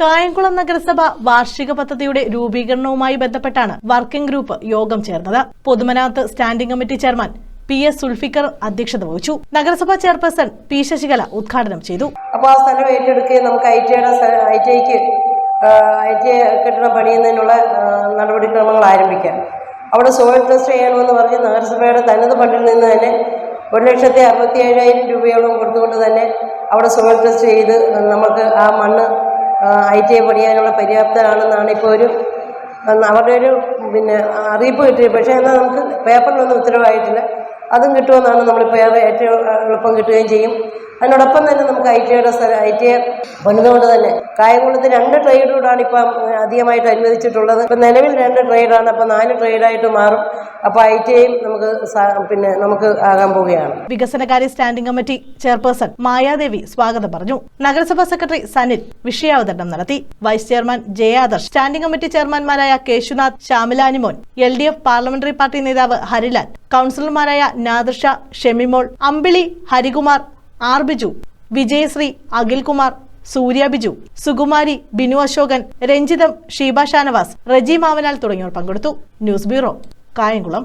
കായംകുളം നഗരസഭ വാർഷിക പദ്ധതിയുടെ രൂപീകരണവുമായി ബന്ധപ്പെട്ടാണ് വർക്കിംഗ് ഗ്രൂപ്പ് യോഗം ചേർന്നത്. പൊതുമനാത്ത് standing committee chairman P S Sulfikar അധ്യക്ഷത വഹിച്ചു. നഗരസഭാ ചെയർപേഴ്സൺ പി ശശികല ഉദ്ഘാടനം ചെയ്തു. അപ്പോൾ ആ സ്ഥലം ഏറ്റെടുക്കുകയും നമുക്ക് ഐ ടിയുടെ ഐ ടി ഐക്ക് ഐ ടി ഐ കെട്ടിടം പണിയുന്നതിനുള്ള നടപടിക്രമങ്ങൾ ആരംഭിക്കാം. അവിടെ സോയിൽ ടെസ്റ്റ് ചെയ്യണമെന്ന് പറഞ്ഞ് നഗരസഭയുടെ തനത് ഫണ്ടിൽ നിന്ന് തന്നെ ഒരു ലക്ഷത്തി അറുപത്തി ഏഴായിരം രൂപയോളം കൊടുത്തുകൊണ്ട് തന്നെ അവിടെ സോയിൽ ടെസ്റ്റ് ചെയ്ത് നമുക്ക് ആ മണ്ണ് ഐ ടി ഐ പഠിക്കാനുള്ള പര്യാപ്തമാണെന്നാണ് ഇപ്പോൾ ഒരു അവരുടെ ഒരു പിന്നെ അറിയിപ്പ് കിട്ടിയത്. പക്ഷേ എന്നാൽ നമുക്ക് പേപ്പറിലൊന്നും ഉത്തരവായിട്ടില്ല. അതും കിട്ടുമെന്നാണ് നമ്മളിപ്പോൾ ഏറെ ഏറ്റവും എളുപ്പം കിട്ടുകയും ചെയ്യും. അതിനോടൊപ്പം തന്നെ നമുക്ക് ഐ ടിയുടെ ഐ ടി വന്നതുകൊണ്ട് തന്നെ കായംകുളത്ത് രണ്ട് ട്രേഡുകളാണ് ഇപ്പം അധികമായിട്ട് അനുവദിച്ചിട്ടുള്ളത്. ഇപ്പം നിലവിൽ രണ്ട് ട്രേഡാണ് അപ്പം നാല് ട്രേഡായിട്ട് മാറും. അപ്പോൾ ഐ ടി ഐയും നമുക്ക് പിന്നെ നമുക്ക് ആകാൻ പോവുകയാണ്. വികസനകാര്യ സ്റ്റാൻഡിംഗ് കമ്മിറ്റി ചെയർപേഴ്സൺ മായാദേവി സ്വാഗതം പറഞ്ഞു. നഗരസഭാ സെക്രട്ടറി സനിൽ വിഷയാവതരണം നടത്തി. Vice chairman Jayadarsh standing committee ചെയർമാൻമാരായ Keshunath Shyamilanimon L D F parliamentary party നേതാവ് ഹരിലാൽ കൌൺസിലർമാരായ നാദർഷ ഷെമിമോൾ അമ്പിളി ഹരികുമാർ ആർ ബിജു വിജയശ്രീ അഖിൽകുമാർ സൂര്യ ബിജു സുകുമാരി ബിനു അശോകൻ രഞ്ജിതം ഷീബ ഷാനവാസ് റജി മാവനാൽ തുടങ്ങിയവർ പങ്കെടുത്തു. News bureau Kayamkulam.